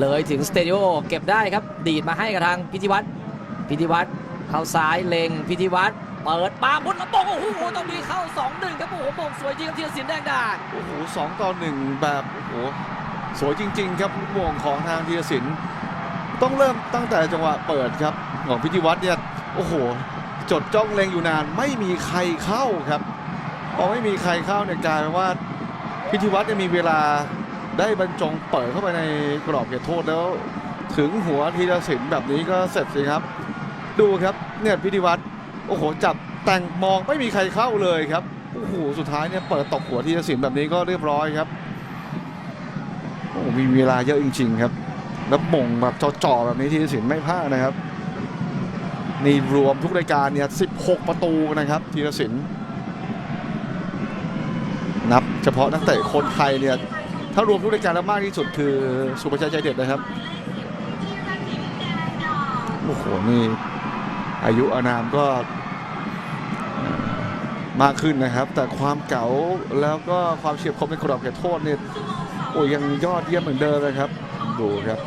เลยถึงสเตดิโอเก็บได้ครับ ดีดมาให้กับทางพิธีวัตรพิธีวัตรเข้าซ้ายเล็งพิธีวัตรเปิดมาบุญแล้วโป่งโอ้โหตรงนี้เข้า2 1ครับโอ้โหโป่งสวยจริงครับธีรศิลแดงดาโอ้โหสองต่อหนึ่งแบบโอ้โหสวยจริง ๆ ครับลูกโมงของทางธีรศิลป์ต้องเริ่มตั้งแต่จังหวะเปิดครับของพิธีวัตรเนี่ยโอ้โห จดจ้องเล็งอยู่นานไม่มีใครเข้าครับพอไม่มีใครเข้าเนี่ยกลายเป็นว่าพิธีวัตรเนี่ยมีเวลา ได้บรรจงเปิดเข้าไปในกรอบเขตโทษแล้ว ถึงหัวธีรศิลป์แบบนี้ก็เสร็จสิครับ ดูครับเนี่ยพิธีวัตรโอ้โหจับแต่งมองไม่มีใครเข้าเลยครับโอ้โหสุดท้ายเนี่ยเปิดตกหัวธีรศิลป์แบบนี้ก็เรียบร้อยครับโอ้โหมีเวลาเยอะจริง ๆ ครับ แล้วมงแบบจ่อๆแบบนี้ธีรศิลป์ไม่พลาดนะครับนี่รวมทุกรายการเนี่ย 16 ประตูนะครับธีรศิลป์นับเฉพาะนักเตะคนไทยเนี่ย ถ้ารวมทุกรายการแล้วมากที่สุดคือสุภาชัยใจเด็ดนะครับโอ้โหนี่อายุอานามก็มากขึ้นนะครับ แต่ความเก๋าแล้วก็ความเฉียบคมในกรอบเขตโทษเนี่ยโอ้ยยังยอดเยี่ยมเหมือนเดิมเลยครับ ดูครับ